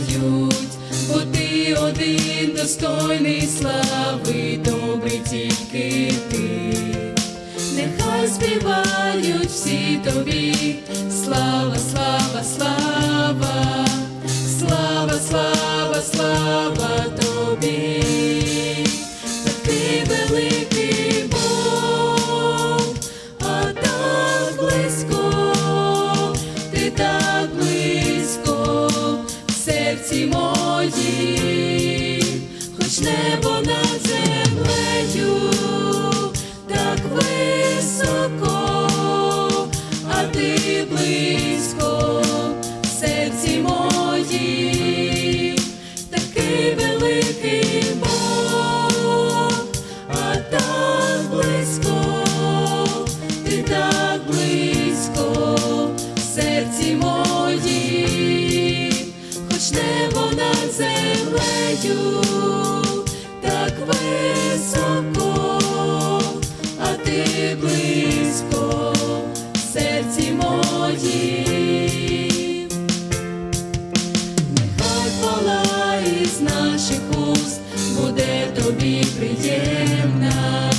Складають, бо ти один достойний слави, добрий тільки ти. Нехай співають всі тобі, слава, слава, слава, слава, слава небо так високо, а ти близько в серці моїм. Нехай хвала із наших уст буде тобі приємна,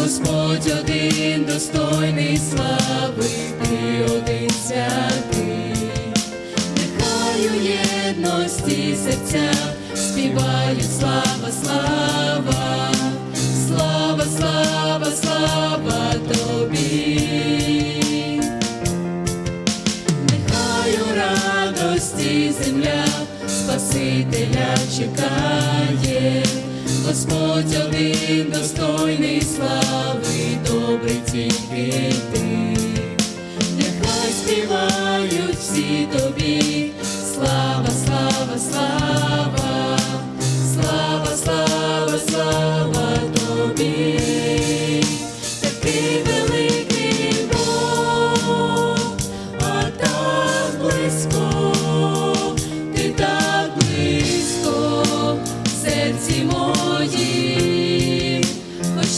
Господь один достойний слави, ти один святий. Нехай єдності серця співають слава, слава, слава, слава, слава тобі. Нехай радості земля Спасителя чекає, Господь один достойний слави, добрий тільки ти. Нехай співають всі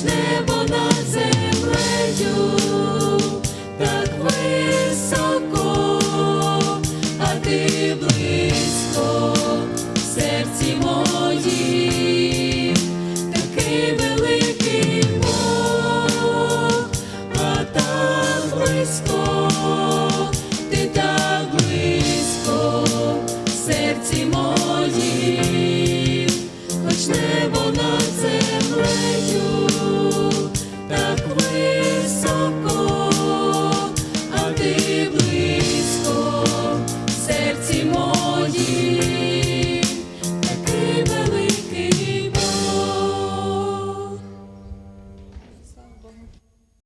небо на away.